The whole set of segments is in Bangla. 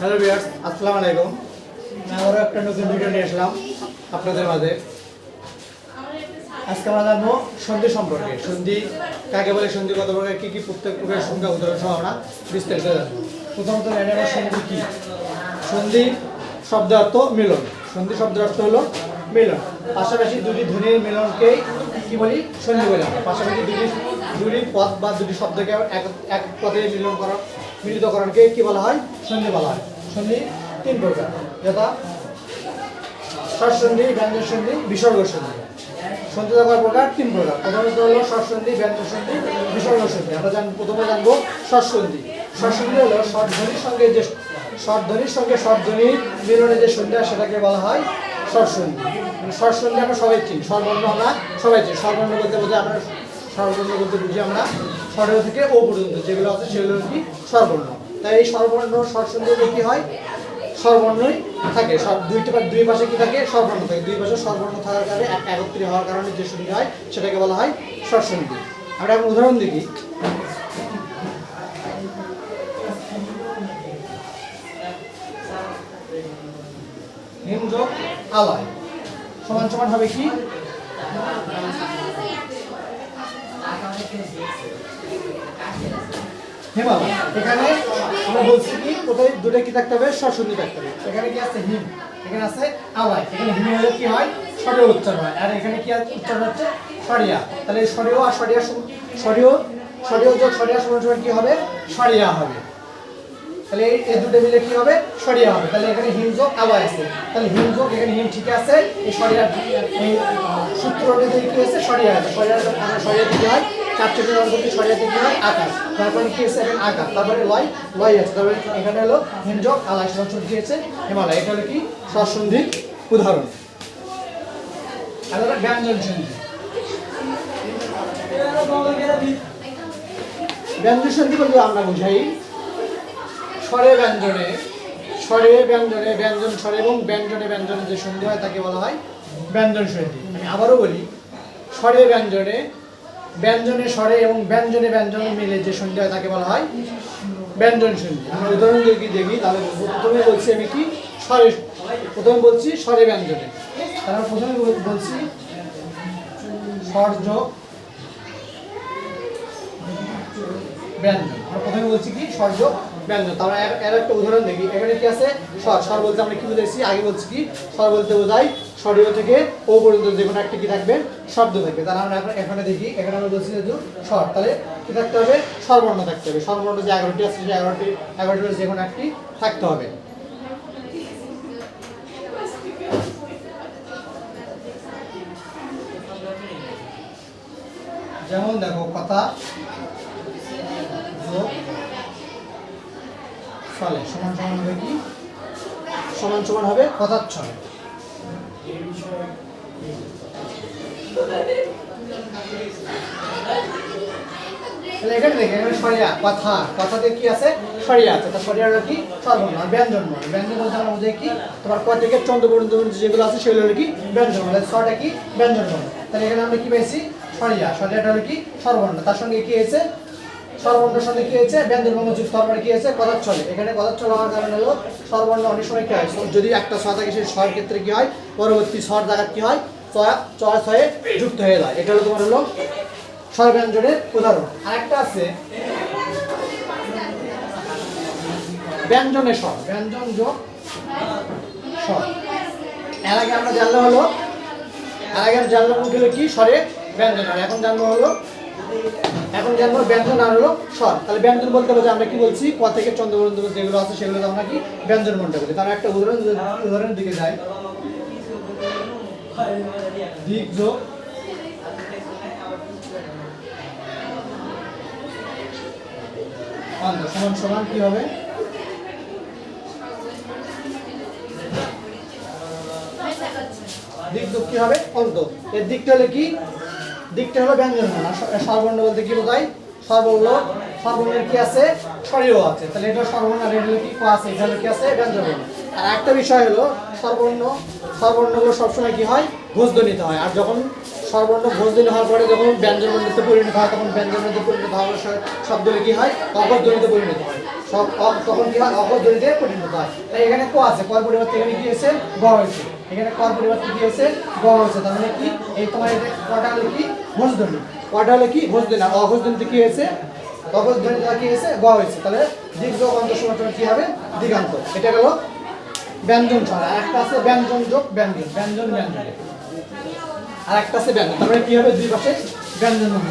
হ্যালো বিয়ার্স আসসালামু আলাইকুম। আবারও একটা নতুন ভিডিও নিয়ে আসলাম আপনাদের মাঝে। আজকে আমরা জানব সন্ধি সম্পর্কে। সন্ধি কাকে বলে, সন্ধি কত প্রকার কী কী প্রত্যেক প্রকার সংখ্যা, উদাহরণ সহ আমরা বিস্তারিত জানব। প্রথমত আমরা সন্ধি কী? সন্ধি শব্দ অর্থ মিলন। সন্ধি শব্দের অর্থ হলো মিলন। পাশাপাশি দুটি ধ্বনির মিলনকে কি বলি? সন্ধি বলে পাশাপাশি দুটি দুটি পদ বা দুটি শব্দকে এক এক পদে মিলন করা মিলিতকরণকে কি বলা হয়? সন্ধি বলা হয়। সন্ধি তিন প্রকার। যথা স্বরসন্ধি ব্যঞ্জন সন্ধি বিসর্গ সন্ধি সন্ধি থাকার প্রকার? তিন প্রকার। প্রথমত হলো স্বরসন্ধি ব্যঞ্জন সন্ধি বিসর্গ সন্ধি আমরা জান প্রথমে জানব স্বরসন্ধি স্বরসন্ধি হলো স্বরধ্বনির সঙ্গে যে স্বরধ্বনির সঙ্গে স্বরধ্বনির মিলনে যে সন্ধি সেটাকে বলা হয় স্বরসন্ধি মানে আমরা সবাই চিনি। স্বরবর্ণ আমরা সবাই চিনি। স্বরবর্ণ বলতে বোঝায় আমরা স্বরবর্ণ বলতে বুঝি আমরা স্বরেও থেকে ও পর্যন্ত যেগুলো আছে সেগুলো কি স্বরবর্ণ। তাই এই স্বরবর্ণ, স্বরসন্ধি কি হয়? স্বরবর্ণই থাকে। সব দুইটা দুই পাশে কি থাকে? স্বরবর্ণ থাকে। দুই পাশে স্বরবর্ণ থাকার কারণে এক- একত্রিত হওয়ার কারণে যে সন্ধি হয়, সেটাকে বলা হয় স্বরসন্ধি। আমরা এখন উদাহরণ দেখি। হিম যোগ আলয়। সমান সমান হবে কি? হিমালয় এখানে আমরা বলছি কি, কোথায় দুটো কি থাকতে হবে? স্বরসন্ধি থাকতে হবে। এখানে কি আছে? হিম। এখানে আছে আওয়াই এখানে হিম হলে কি হয়? স্বরীয় উচ্চারণ হয়। আর এখানে কি আছে? উচ্চারণ হচ্ছে সরিয়া। তাহলে সরিয় আর সরিয়া সরিয় সরিয় যোগ সরিয়া সমান সমান কি হবে? সরিয়া হবে। তাহলে এই দুটো মিলে কি হবে? সরিয়া হবে। তাহলে এখানে হিম যোগ আওয়াই আছে। তাহলে হিম যোগ, এখানে হিম ঠিক আছে। এই সরিয়া এই সূত্র অনুযায়ী কি হয়েছে? সরিয়া আছে। সরিয়া সরিয়া কি হয় চার চোখে মান করতে সরিয়াতে কি হয় আকাশ। তারপরে কি হয়েছে? এখানে আকাশ। তারপরে লয় লয় আছে। তারপরে এখানে হলো হিম যোগ আলাই সমান কি হিমালয়। এটা হলো কি? সসন্ধির উদাহরণ। আর হলো ব্যঞ্জন সন্ধি ব্যঞ্জন সন্ধি বলতে আমরা বুঝাই, স্বরে ব্যঞ্জনে স্বরে ব্যঞ্জনে ব্যঞ্জন স্বরে এবং ব্যঞ্জনে ব্যঞ্জনে যে সন্ধি হয় তাকে বলা হয় ব্যঞ্জন সন্ধি। আমি আবারও বলি, স্বরে ব্যঞ্জনে ব্যঞ্জনে স্বরে এবং ব্যঞ্জনে ব্যঞ্জন মিলে যে সন্ধি হয় তাকে বলা হয় ব্যঞ্জন সন্ধি আমরা উদাহরণ যদি দেখি, তাহলে। প্রথমে বলছি আমি কি? স্বরে, প্রথমে বলছি স্বরে ব্যঞ্জনে। তারপর প্রথমে বলছি বলছি স্বর্য ব্যঞ্জন। আমরা প্রথমে বলছি কি? স্বর্য ব্যঞ্জন তারপরে এর- এর একটা উদাহরণ দেখি। এখানে কি আছে? স্বর স্বর বলতে আমরা কি বুঝেছি আগে বলছি কি? স্বর বলতে বোঝাই স্বরীয় থেকে ও পর্যন্ত যে কোনো একটা কি থাকবে? শব্দ থাকবে। তাহলে আমরা এখন এখানে দেখি, এখানে আমরা বলছি যেহেতু স্বর তাহলে কি থাকতে হবে? স্বরবর্ণ থাকতে হবে। স্বরবর্ণ যে এগারোটি আছে, সেই এগারোটি এগারোটির যে কোনো একটি থাকতে হবে। যেমন দেখো, কথা ফলে সমান সমান হবে কি? সমান সমান হবে কথার ছয় তাহলে এখানে দেখে এখানে সরিয়া, কথা। কথাতে কি আছে? সরিয়া আছে। তা সরিয়া হলো কি? সর্বর্ণ আর ব্যঞ্জন বলতে আমরা বুঝি কি? তোমার ক থেকে চন্দ্র পর্যন্ত যেগুলো আছে, সেগুলো হলো কি? ব্যঞ্জন বর্ণ ছটা কি? ব্যঞ্জন বর্ণ তাহলে এখানে আমরা কি পেয়েছি সরিয়া। সরিয়াটা হলো কি? সর্বর্ণ। তার সঙ্গে কি হয়েছে? সর্বর্ণের সঙ্গে কি হয়েছে? ব্যঞ্জন বর্ণ যুক্ত পরে কি হয়েছে? কথার ছলে। এখানে কথার ছল হওয়ার কারণে হলো সর্বর্ণ অনেক সময় কি হয়? যদি একটা ছ থাকে, সেই ছয়ের ক্ষেত্রে কি হয়? পরবর্তী ছর জায়গা কি হয়? ছয় ছয় ছয়ে যুক্ত হয়ে যায়। এটা হলো তোমার হলো স্বরব্যঞ্জনের উদাহরণ। আরেকটা আছে। ব্যঞ্জনের স্বর। ব্যঞ্জন যোগ স্বর। এর আগে আমরা জানলে হলো এর আগে হলো কি? স্বরে ব্যঞ্জন এখন জানব হলো এখন জানব ব্যঞ্জন আর হলো স্বর। তাহলে ব্যঞ্জন বলতে বলতে আমরা কি বলছি? ক থেকে চন্দ্র যেগুলো আছে সেগুলো আমরা কি ব্যঞ্জন মনটা বলি তার একটা উদাহরণ উদাহরণের দিকে যাই। যোগ সমান সমান কি হবে? দিক কি হবে? অন্ত এর দিকটা হলো কি? দিকটা হলো ব্যঞ্জন বর্ণ। আর স- সর্বর্ণ বলতে কি বোঝায়? সর্বর্ণ, সর্বর্ণের কি আছে? স্বরীয় আছে। তাহলে এটা সর্বর্ণ আর এটা কি? আছে? এটা কি আছে? ব্যঞ্জন। বর্ণ। আর একটা বিষয় হলো, সর্বর্ণ, সর্বর্ণগুলো সবসময় কি হয়? ঘোষধ্বনিতে হয়। আর যখন সর্বর্ণ ভোজদিন হওয়ার পরে যখন ব্যঞ্জন বর্ণিতে পরিণত হয়, তখন ব্যঞ্জন বর্ণিতে পরিণত হওয়ার শব্দগুলো কি হয়? অপরধ্বনিতে পরিণত হয়। সব তখন কি হয়? অকর পরিণত হয়। তাই এখানে ক আছে? কর পরিবর্তে এখানে কি হয়েছে? গ হয়েছে। এখানে কর পরিবর্তে কি হয়েছে গ হয়েছে তার মানে কি? এই তোমার কটা হলো কি? ঘোষ কটা হলো কি? ঘোষ ধ্বনি আর অঘোষ ধ্বনিতে কি হয়েছে? অঘোষ ধ্বনি দ্বারা কি হয়েছে? গ হয়েছে। তাহলে দীর্ঘ অন্ত সমান্তরাল কি হবে? দিগান্ত। এটা গেল ব্যঞ্জন ছড়া। একটা আছে ব্যঞ্জন যোগ ব্যঞ্জন। ব্যঞ্জন ব্যঞ্জন। আর একটা আছে ব্যঞ্জন। তারপরে কি হবে? দুই পাশে ব্যঞ্জন হবে।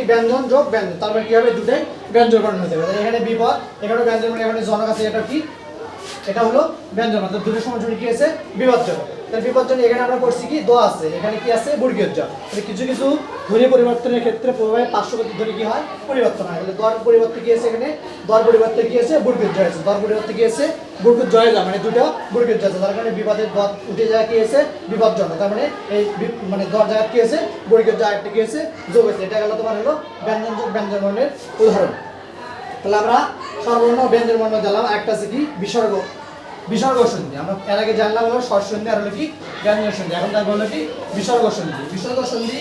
কি ব্যঞ্জন, যোগ ব্যঞ্জন তার মানে কি হবে? দুটাই ব্যঞ্জন গঠন হতে পারে। এখানে বিপদ এখানে ব্যঞ্জন মানে এখানে জনক আছে, এটা কি? এটা হলো ব্যঞ্জন, অর্থাৎ দুটো সমাজনী কি আছে? বিপদজন তাহলে বিপদজন এখানে আমরা পড়ছি কি? দ আছে। এখানে কি আছে? বর্গীয় তাহলে কিছু কিছু ধ্বনি পরিবর্তনের ক্ষেত্রে প্রভাবে পার্শ্ববর্তী ধ্বনি কি হয়? পরিবর্তন হয়। তাহলে দর পরিবর্তে কি আছে এখানে? দর পরিবর্তে কি আছে? বর্গীয় জ আছে। দর পরিবর্তে কি আছে? বর্গীয় জয় যা মানে দুটো বর্গীয় জ আছে। তার কারণে বিপদের দর উঠে যায় কি আছে? বিপদজন তার মানে এই মানে দর জায়গা কি আছে? বর্গীয় জ একটা কি আছে? যোগ আছে। এটা গেল তোমার হলো ব্যঞ্জন ব্যঞ্জন বর্ণের উদাহরণ। তাহলে আমরা সর্বর্ণ ব্যঞ্জন বর্ণ দিলাম। একটা আছে কি? বিসর্গ। বিসর্গ সন্ধি আমরা এর আগে জানলাম হলো স্বর সন্ধি আর হলো কি ব্যঞ্জন সন্ধি। এখন তারপর হলো কি বিসর্গ সন্ধি বিসর্গ সন্ধি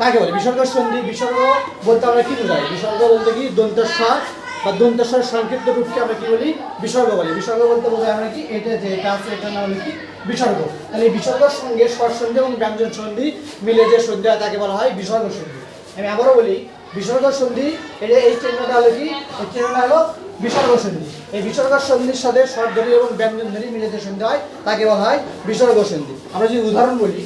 কাকে বলে? বিসর্গ সন্ধি বিসর্গ বলতে আমরা কি বোঝাই? বিসর্গ বলতে কি দন্তস্বর বা দন্তস্বর সংক্ষিপ্ত রূপকে আমরা কি বলি? বিসর্গ বলি। বিসর্গ বলতে বোঝাই আমরা কি? এটা যে এটা আছে এটা না হলো কি? বিসর্গ তাহলে এই বিসর্গের সঙ্গে স্বর সন্ধি এবং ব্যঞ্জন সন্ধি মিলে যে সন্ধি হয় তাকে বলা হয় বিসর্গ সন্ধি আমি আবারও বলি বিসর্গ সন্ধি যে এই চিহ্নটা হলো কি? এই চিহ্নটা হলো বিসর্গ সন্ধি এই বিসর্গ সন্ধির সাথে স্বরধ্বনি এবং ব্যঞ্জন ধরি মিলে যে সন্ধি হয়, তাকে বলা হয় বিসর্গ সন্ধি আমরা যদি উদাহরণ বলি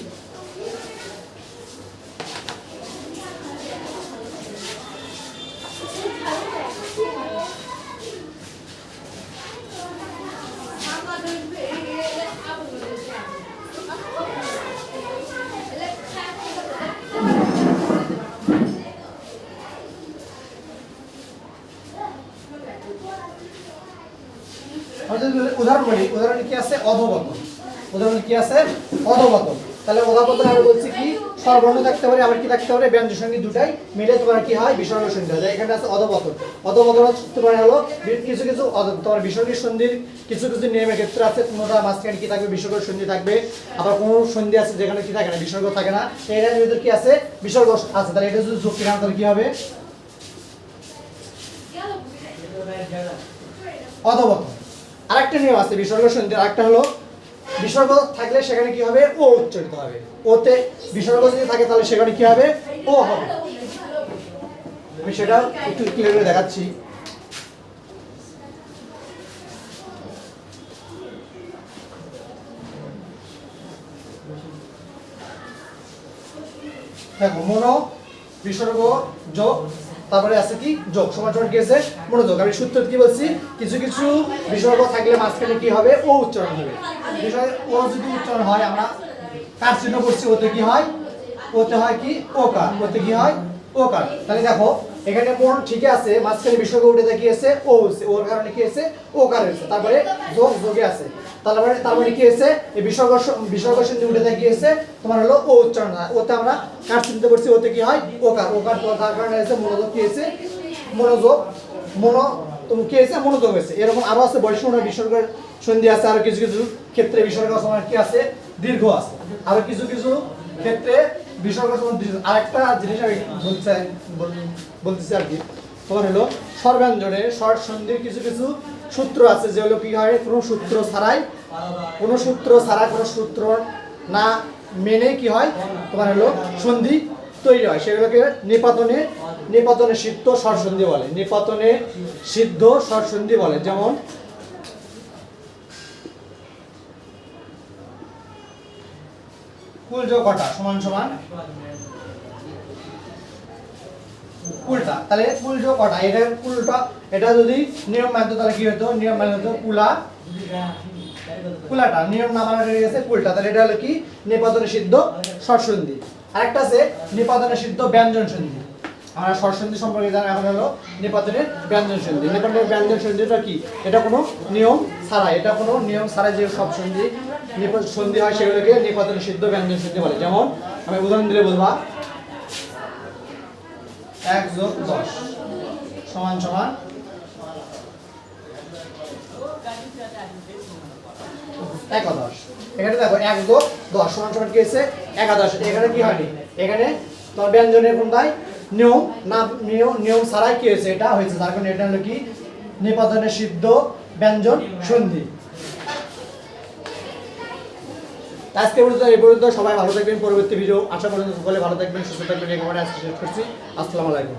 যদি উদাহরণ বলি, উদাহরণ কি আছে? অধপতন উদাহরণ কি আছে? অধপতন তাহলে অধপতন আমরা বলছি কি? স্বরবর্ণ থাকতে পারে, আবার কি থাকতে পারে? ব্যঞ্জন সঙ্গী দুটাই মিলে তোমার কি হয়? বিসর্গ সন্ধি হয়। এখানে আছে অধপতন হচ্ছে তোমার হলো কিছু কিছু তোমার বিসর্গের সন্ধির কিছু কিছু নিয়মের ক্ষেত্রে আছে। কোনোটা মাঝখানে কি থাকবে? বিসর্গ সন্ধি থাকবে। আবার কোনো সন্ধি আছে যেখানে কি থাকে না? বিসর্গ থাকে না। এটার ভিতরে কি আছে? বিসর্গ আছে। তাহলে এটা যদি যুক্তি না কি হবে? অধবতন আরেকটা নিয়ম আছে, বিসর্গ সন্ধি আরেকটা হলো, বিসর্গ থাকলে সেখানে কি হবে? ও উচ্চারিত হবে। ওতে বিসর্গ যদি থাকে, তাহলে সেখানে কি হবে? ও হবে। আমি সেটা একটু ক্লিয়ার করে দেখাচ্ছি। দেখো, মনো, বিসর্গ, যোগ তারপরে আছে কি? যোগ সমান কি আছে? মনোযোগ। আমি সূত্র কি বলছি? কিছু কিছু বিসর্গ থাকলে মাঝখানে কি হবে? ও উচ্চারণ হবে। বিষয় ও যদি উচ্চারণ হয়, আমরা কার চিহ্ন করছি? ওতে কি হয়? ওতে হয় কি? ওকার। ওতে কি হয়? ওকার। তাহলে দেখো, এখানে মন ঠিকই আছে? মাঝখানে বিসর্গ উঠে দেখি আছে? ও ওর কারণে কি আছে ওকার হয়েছে। তারপরে যোগ, যোগে আছে। তারপরে তারপরে কি হয়েছে? এই বিসর্গ বিসর্গ সন্ধি উঠে দেখিয়েছে তোমার হলো ও উচ্চারণ। ওতে আমরা কার চিনতে পারছি? ওতে কি হয়? ওকার। ওকার তার কারণে হয়েছে মনোযোগ কি হয়েছে? মনোযোগ। মনো কি হয়েছে? মনোযোগ হয়েছে। এরকম আরও আছে বৈষ্ণব বিসর্গের সন্ধি আছে, আর কিছু কিছু ক্ষেত্রে বিসর্গ সময় কি আছে? দীর্ঘ আছে। আর কিছু কিছু ক্ষেত্রে বিসর্গ সময় আরেকটা জিনিস আমি বলতে বল- বলতেছি আর কি। তোমার হলো স্বরব্যঞ্জনে স্বর সন্ধির কিছু কিছু সূত্র আছে যেগুলো কি হয় কোনো সূত্র ছাড়াই, কোনো সূত্র ছাড়া কোনো সূত্র না মেনে কি হয়, তোমার হলো সন্ধি তৈরি হয়। সেগুলোকে নিপাতনে নিপাতনে সিদ্ধ স্বরসন্ধি বলে। নিপাতনে সিদ্ধ স্বরসন্ধি বলে। যেমন, কুলজ কটা? সমান সমান। উল্টা। তাহলে কুলজ কটা? এটা কুলটা এটা যদি নিয়ম মানতো, তাহলে কি হতো নিয়ম মানে হতো কুলা কুলাটা নিয়ম না মানা গেছে কুলটা তাহলে এটা হলো কি? নিপাতনে সিদ্ধ স্বরসন্ধি আরেকটা আছে, নিপাতনে সিদ্ধ ব্যঞ্জন সন্ধি। আমরা স্বরসন্ধি সম্পর্কে জানা, এখন হলো নিপাতনের ব্যঞ্জন সন্ধি। নিপাতনের ব্যঞ্জন সন্ধিটা কি? এটা কোনো নিয়ম ছাড়া এটা কোনো নিয়ম ছাড়া যে সব সন্ধি সন্ধি হয়, সেগুলোকে নিপাতনে সিদ্ধ ব্যঞ্জন সন্ধি বলে। যেমন, আমি উদাহরণ দিলে বলবা এক যোগ দশ। সমান সমান। একাদশ। এখানে দেখো এক দশ, সমান সমান কি হয়েছে? একাদশ। এখানে কি হয়নি? এখানে তোমার ব্যঞ্জনের কোনটাই নিয়ম, না, নিয়ম নিয়ম ছাড়াই কি হয়েছে? এটা হয়েছে। যার কারণে এটা হলো কি? নিপাতনের সিদ্ধ ব্যঞ্জন সন্ধি। আজকে পর্যন্ত, এই পর্যন্ত। সবাই ভালো থাকবেন, পরবর্তী ভিডিও আশা পর্যন্ত সকলে ভালো থাকবেন, সুস্থ থাকবেন, একেবারে আজকে শেষ করছি। আসসালামু আলাইকুম।